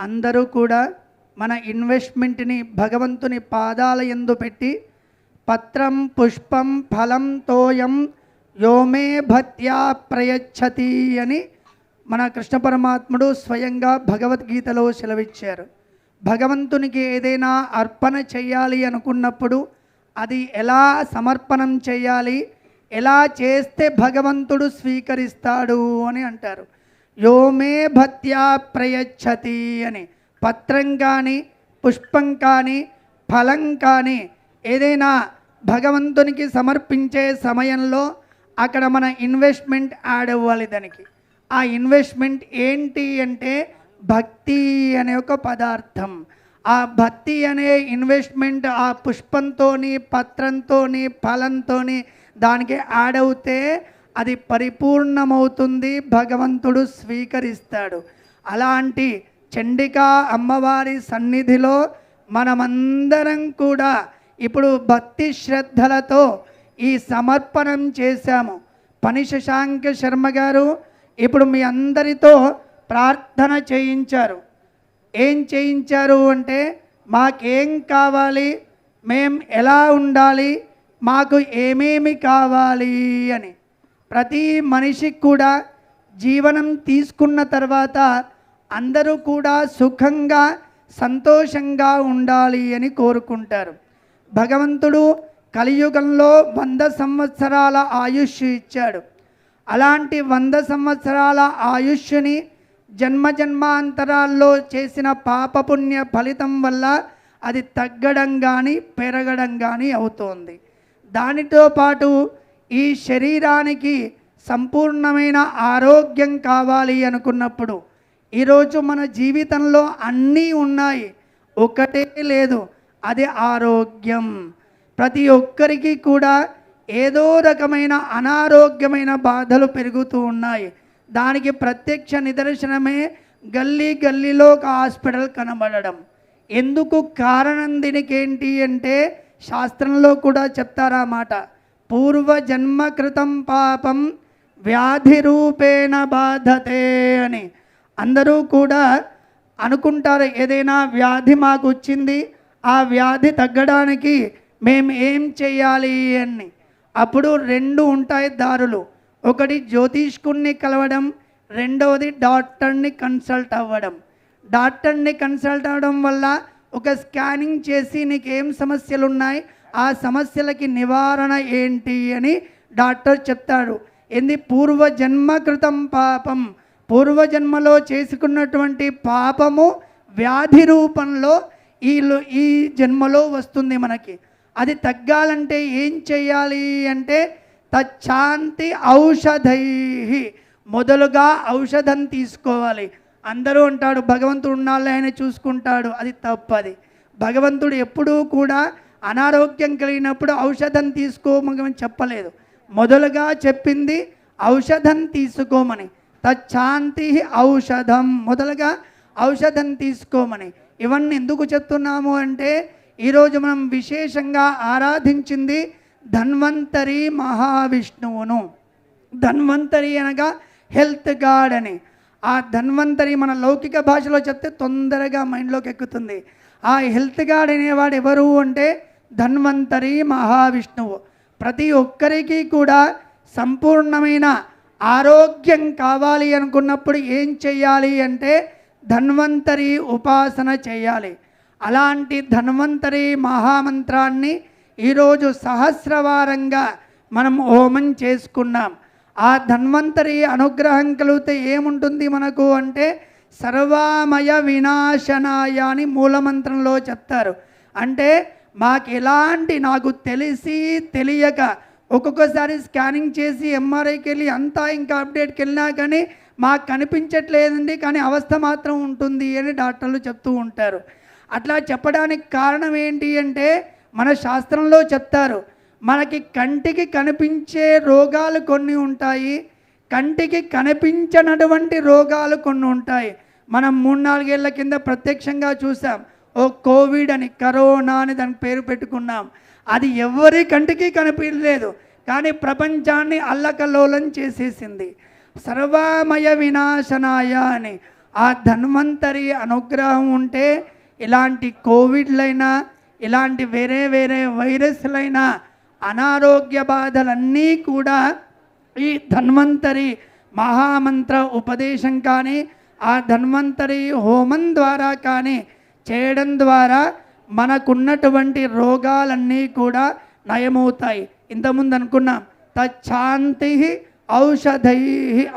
అందరూ కూడా మన ఇన్వెస్ట్మెంట్ని భగవంతుని పాదాల ఎందు పెట్టి పత్రం పుష్పం ఫలం తోయం యోమే భత్యా ప్రయచ్చతి అని మన కృష్ణ పరమాత్ముడు స్వయంగా భగవద్గీతలో సెలవిచ్చారు. భగవంతునికి ఏదైనా అర్పణ చేయాలి అనుకున్నప్పుడు అది ఎలా సమర్పణం చేయాలి ఎలా చేస్తే భగవంతుడు స్వీకరిస్తాడు అని అంటారు. యోమే భత్యా ప్రయచ్చతి అని. పత్రం కానీ పుష్పం కానీ ఫలం కానీ ఏదైనా భగవంతునికి సమర్పించే సమయంలో అక్కడ మన ఇన్వెస్ట్మెంట్ యాడ్ అవ్వాలి దానికి. ఆ ఇన్వెస్ట్మెంట్ ఏంటి అంటే భక్తి అనే ఒక పదార్థం. ఆ భక్తి అనే ఇన్వెస్ట్మెంట్ ఆ పుష్పంతోని పత్రంతోని ఫలంతోని దానికి యాడ్ అవుతే అది పరిపూర్ణమవుతుంది భగవంతుడు స్వీకరిస్తాడు. అలాంటి చండికా అమ్మవారి సన్నిధిలో మనమందరం కూడా ఇప్పుడు భక్తి శ్రద్ధలతో ఈ సమర్పణం చేశాము. పని శశాంక శర్మ గారు ఇప్పుడు మీ అందరితో ప్రార్థన చేయించారు. ఏం చేయించారు అంటే మాకేం కావాలి మేం ఎలా ఉండాలి మాకు ఏమేమి కావాలి అని. ప్రతి మనిషికి కూడా జీవనం తీసుకున్న తర్వాత అందరూ కూడా సుఖంగా సంతోషంగా ఉండాలి అని కోరుకుంటారు. భగవంతుడు కలియుగంలో వంద సంవత్సరాల ఆయుష్ ఇచ్చాడు. అలాంటి వంద సంవత్సరాల ఆయుష్ని జన్మ జన్మాంతరాల్లో చేసిన పాపపుణ్య ఫలితం వల్ల అది తగ్గడం కానీ పెరగడం కానీ అవుతోంది. దానితో పాటు ఈ శరీరానికి సంపూర్ణమైన ఆరోగ్యం కావాలి అనుకున్నప్పుడు ఈరోజు మన జీవితంలో అన్నీ ఉన్నాయి. ఒకటే లేదు అది ఆరోగ్యం. ప్రతి ఒక్కరికి కూడా ఏదో రకమైన అనారోగ్యమైన బాధలు పెరుగుతూ ఉన్నాయి. దానికి ప్రత్యక్ష నిదర్శనమే గల్లీ గల్లీలో ఒక హాస్పిటల్ కనబడడం. ఎందుకు కారణం దీనికి ఏంటి అంటే శాస్త్రంలో కూడా చెప్తారా మాట. పూర్వ జన్మ కృతం పాపం వ్యాధి రూపేణ బాధతే అని అందరూ కూడా అనుకుంటారు ఏదైనా వ్యాధి మాకు వచ్చింది ఆ వ్యాధి తగ్గడానికి మేము ఏం చేయాలి అని. అప్పుడు రెండు ఉంటాయి దారులు. ఒకటి జ్యోతిష్కుణ్ణి కలవడం రెండవది డాక్టర్ని కన్సల్ట్ అవ్వడం. డాక్టర్ని కన్సల్ట్ అవ్వడం వల్ల ఒక స్కానింగ్ చేసి నీకు ఏం సమస్యలు ఉన్నాయి ఆ సమస్యలకి నివారణ ఏంటి అని డాక్టర్ చెప్తాడు. ఏంది? పూర్వజన్మకృతం పాపం. పూర్వజన్మలో చేసుకున్నటువంటి పాపము వ్యాధి రూపంలో ఈ ఈ జన్మలో వస్తుంది మనకి. అది తగ్గాలంటే ఏం చేయాలి అంటే తచ్చాంతి ఔషధై మొదలుగా ఔషధం తీసుకోవాలి. అందరూ అంటాడు భగవంతుడు ఉండాలి ఆయన చూసుకుంటాడు. అది తప్పది. భగవంతుడు ఎప్పుడూ కూడా అనారోగ్యం కలిగినప్పుడు ఔషధం తీసుకోమని చెప్పలేదు. మొదలుగా చెప్పింది ఔషధం తీసుకోమని. తచ్చాంతి ఔషధం. మొదలుగా ఔషధం తీసుకోమని. ఇవన్నీ ఎందుకు చెప్తున్నాము అంటే ఈరోజు మనం విశేషంగా ఆరాధించింది ధన్వంతరి మహావిష్ణువును. ధన్వంతరి అనగా హెల్త్ గాడ్ అని. ఆ ధన్వంతరి మన లౌకిక భాషలో చెప్తే తొందరగా మైండ్లోకి ఎక్కుతుంది. ఆ హెల్త్ గాడ్ అనేవాడు ఎవరు అంటే ధన్వంతరి మహావిష్ణువు. ప్రతి ఒక్కరికి కూడా సంపూర్ణమైన ఆరోగ్యం కావాలి అనుకున్నప్పుడు ఏం చేయాలి అంటే ధన్వంతరి ఉపాసన చేయాలి అలాంటి ధన్వంతరి మహామంత్రాన్ని ఈరోజు సహస్రవారంగా మనం హోమం చేసుకున్నాం. ఆ ధన్వంతరి అనుగ్రహం కలిగితే ఏముంటుంది మనకు అంటే సర్వామయ వినాశనాయ అని మూలమంత్రంలో చెప్తారు. అంటే మాకు ఎలాంటి నాకు తెలిసి తెలియక ఒక్కొక్కసారి స్కానింగ్ చేసి ఎంఆర్ఐకి వెళ్ళి అంతా ఇంకా అప్డేట్కి వెళ్ళినా కానీ మాకు కనిపించట్లేదండి కానీ అవస్థ మాత్రం ఉంటుంది అని డాక్టర్లు చెప్తూ ఉంటారు. అట్లా చెప్పడానికి కారణం ఏంటి అంటే మన శాస్త్రంలో చెప్తారు మనకి కంటికి కనిపించే రోగాలు కొన్ని ఉంటాయి కంటికి కనిపించనటువంటి రోగాలు కొన్ని ఉంటాయి. మనం మూడు నాలుగేళ్ళ కింద ప్రత్యక్షంగా చూసాం ఓ కోవిడ్ అని కరోనా అని దాని పేరు పెట్టుకున్నాం. అది ఎవరి కంటికి కనిపించలేదు కానీ ప్రపంచాన్ని అల్లకల్లోలం చేసేసింది. సర్వమయ వినాశనాయ అని. ఆ ధన్వంతరి అనుగ్రహం ఉంటే ఇలాంటి కోవిడ్లైనా ఇలాంటి వేరే వేరే వైరస్లైనా అనారోగ్య బాధలన్నీ కూడా ఈ ధన్వంతరి మహామంత్ర ఉపదేశం కానీ ఆ ధన్వంతరి హోమం ద్వారా కానీ చేయడం ద్వారా మనకున్నటువంటి రోగాలన్నీ కూడా నయమవుతాయి. ఇంతకుముందు అనుకున్నాం తచ్చాంతి ఔషధై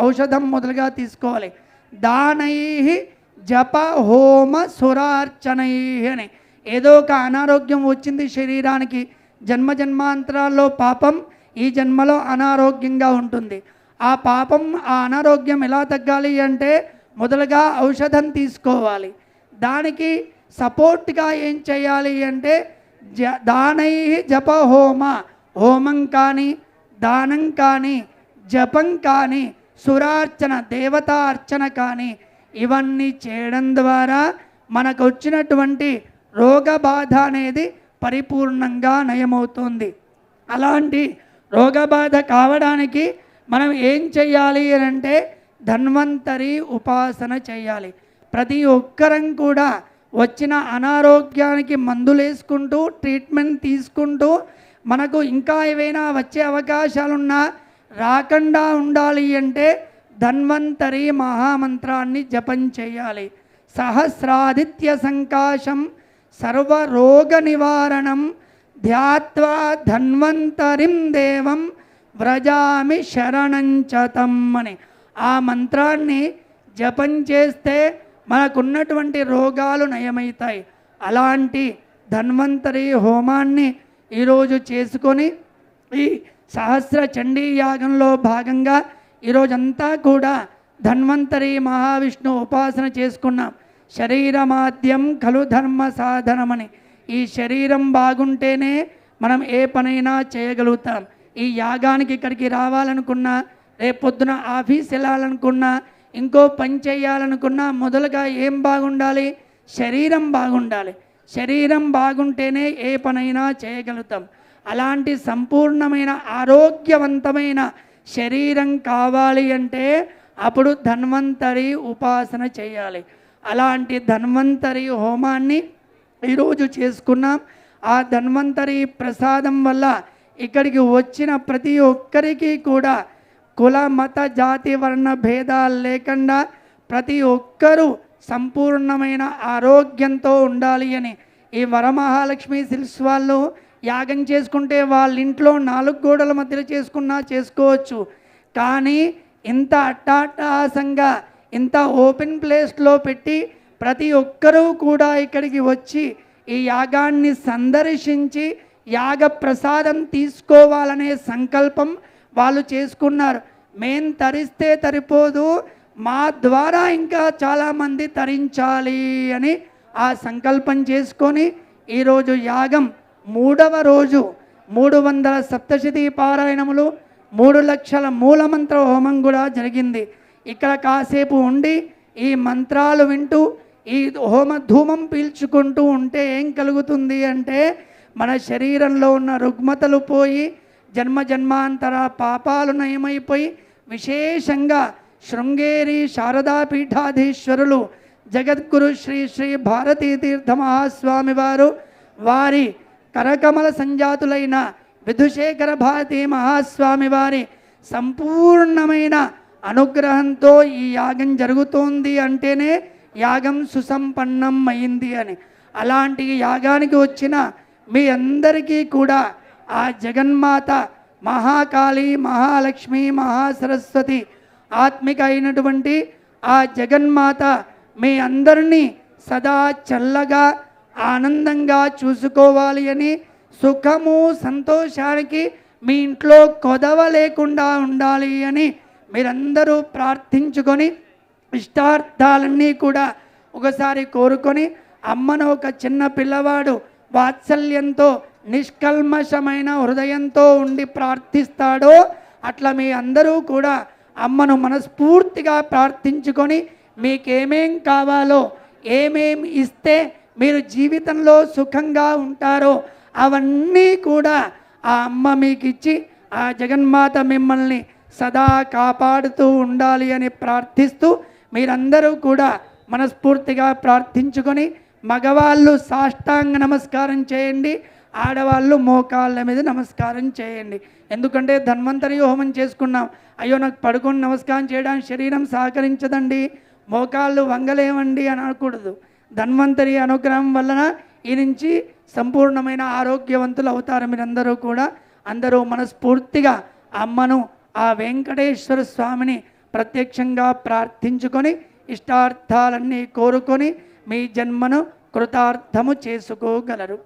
ఔషధం మొదలుగా తీసుకోవాలి. దానై జప హోమ సురార్చనై అని. ఏదో ఒక అనారోగ్యం వచ్చింది శరీరానికి జన్మ జన్మాంతరాల్లో పాపం ఈ జన్మలో అనారోగ్యంగా ఉంటుంది. ఆ పాపం ఆ అనారోగ్యం ఎలా తగ్గాలి అంటే మొదలుగా ఔషధం తీసుకోవాలి. దానికి సపోర్ట్గా ఏం చేయాలి అంటే జ దానై జప హోమ హోమం కానీ దానం కానీ జపం కానీ సురార్చన దేవతా అర్చన కానీ ఇవన్నీ చేయడం ద్వారా మనకు వచ్చినటువంటి రోగ బాధ అనేది పరిపూర్ణంగా నయమవుతుంది. అలాంటి రోగబాధ కావడానికి మనం ఏం చేయాలి అని అంటే ధన్వంతరి ఉపాసన చేయాలి. ప్రతి ఒక్కరం కూడా వచ్చిన అనారోగ్యానికి మందులు వేసుకుంటూ ట్రీట్మెంట్ తీసుకుంటూ మనకు ఇంకా ఏవైనా వచ్చే అవకాశాలున్నా రాకుండా ఉండాలి అంటే ధన్వంతరి మహామంత్రాన్ని జపం చేయాలి. సహస్రాదిత్య సంకాశం సర్వరోగ నివారణం ధ్యాత్వా ధన్వంతరిం దేవం వ్రజామి శరణంచతం అని ఆ మంత్రాన్ని జపం చేస్తే మనకున్నటువంటి రోగాలు నయమవుతాయి అలాంటి ధన్వంతరి హోమాన్ని ఈరోజు చేసుకొని ఈ సహస్ర చండీ యాగంలో భాగంగా ఈరోజంతా కూడా ధన్వంతరి మహావిష్ణు ఉపాసన చేసుకున్నాం. శరీరమాద్యం ఖలు ధర్మ సాధనమని. ఈ శరీరం బాగుంటేనే మనం ఏ పనైనా చేయగలుగుతాం. ఈ యాగానికి ఇక్కడికి రావాలనుకున్నా రేపొద్దున ఆఫీస్ వెళ్ళాలనుకున్నా ఇంకో పని చేయాలనుకున్నా మొదలుగా ఏం బాగుండాలి? శరీరం బాగుండాలి. శరీరం బాగుంటేనే ఏ పనైనా చేయగలుగుతాం. అలాంటి సంపూర్ణమైన ఆరోగ్యవంతమైన శరీరం కావాలి అంటే అప్పుడు ధన్వంతరి ఉపాసన చేయాలి. అలాంటి ధన్వంతరి హోమాన్ని ఈరోజు చేసుకున్నాం. ఆ ధన్వంతరి ప్రసాదం వల్ల ఇక్కడికి వచ్చిన ప్రతి ఒక్కరికి కూడా కుల మత జాతి వర్ణ భేదాలు లేకుండా ప్రతి ఒక్కరూ సంపూర్ణమైన ఆరోగ్యంతో ఉండాలి అని ఈ వరమహాలక్ష్మి సిల్స్ వాళ్ళు యాగం చేసుకుంటే వాళ్ళ ఇంట్లో నాలుగు గోడల మధ్యలో చేసుకున్నా చేసుకోవచ్చు. కానీ ఇంత అట్టాటాసంగా ఇంత ఓపెన్ ప్లేస్లో పెట్టి ప్రతి ఒక్కరూ కూడా ఇక్కడికి వచ్చి ఈ యాగాన్ని సందర్శించి యాగ ప్రసాదం తీసుకోవాలనే సంకల్పం వాళ్ళు చేసుకున్నారు. మేం తరిస్తే తరిపోదు మా ద్వారా ఇంకా చాలామంది తరించాలి అని ఆ సంకల్పం చేసుకొని ఈరోజు యాగం మూడవ రోజు మూడు వందల సప్తశతి పారాయణములు మూడు లక్షల మూలమంత్ర హోమం కూడా జరిగింది. ఇక్కడ కాసేపు ఉండి ఈ మంత్రాలు వింటూ ఈ హోమ ధూమం పీల్చుకుంటూ ఉంటే ఏం కలుగుతుంది అంటే మన శరీరంలో ఉన్న రుగ్మతలు పోయి జన్మ జన్మాంతర పాపాలు నయమైపోయి విశేషంగా శృంగేరి శారదా పీఠాధీశ్వరులు జగద్గురు శ్రీ శ్రీ భారతీ తీర్థ మహాస్వామి వారు వారి కరకమల సంజాతులైన విధుశేఖర భారతీ మహాస్వామి వారి సంపూర్ణమైన అనుగ్రహంతో ఈ యాగం జరుగుతోంది అంటేనే యాగం సుసంపన్నం అయింది అని. అలాంటి యాగానికి వచ్చిన మీ అందరికీ కూడా ఆ జగన్మాత మహాకాళి మహాలక్ష్మి మహాసరస్వతి ఆత్మిక అయినటువంటి ఆ జగన్మాత మీ అందరినీ సదా చల్లగా ఆనందంగా చూసుకోవాలి అని సుఖము సంతోషానికి మీ ఇంట్లో కొదవ లేకుండా ఉండాలి అని మీరందరూ ప్రార్థించుకొని ఇష్టార్థాలన్నీ కూడా ఒకసారి కోరుకొని అమ్మను ఒక చిన్న పిల్లవాడు వాత్సల్యంతో నిష్కల్మషమైన హృదయంతో ఉండి ప్రార్థిస్తాడో అట్లా మీ అందరూ కూడా అమ్మను మనస్ఫూర్తిగా ప్రార్థించుకొని మీకేమేం కావాలో ఏమేం ఇస్తే మీరు జీవితంలో సుఖంగా ఉంటారో అవన్నీ కూడా ఆ అమ్మ మీకు ఇచ్చి ఆ జగన్మాత మిమ్మల్ని సదా కాపాడుతూ ఉండాలి అని ప్రార్థిస్తూ మీరందరూ కూడా మనస్ఫూర్తిగా ప్రార్థించుకొని మగవాళ్ళు సాష్టాంగ నమస్కారం చేయండి. ఆడవాళ్ళు మోకాళ్ళ మీద నమస్కారం చేయండి. ఎందుకంటే ధన్వంతరి హోమం చేసుకున్నాం. అయ్యో నాకు పడుకొని నమస్కారం చేయడానికి శరీరం సహకరించదండి. మోకాళ్ళు వంగలేవండి అని అనకూడదు. ధన్వంతరి అనుగ్రహం వలన ఈ నుంచి సంపూర్ణమైన ఆరోగ్యవంతులు అవుతారు మీరందరూ కూడా. అందరూ మనస్ఫూర్తిగా అమ్మను ఆ వెంకటేశ్వర స్వామిని ప్రత్యక్షంగా ప్రార్థించుకొని ఇష్టార్థాలన్నీ కోరుకొని మీ జన్మను కృతార్థము చేసుకోగలరు.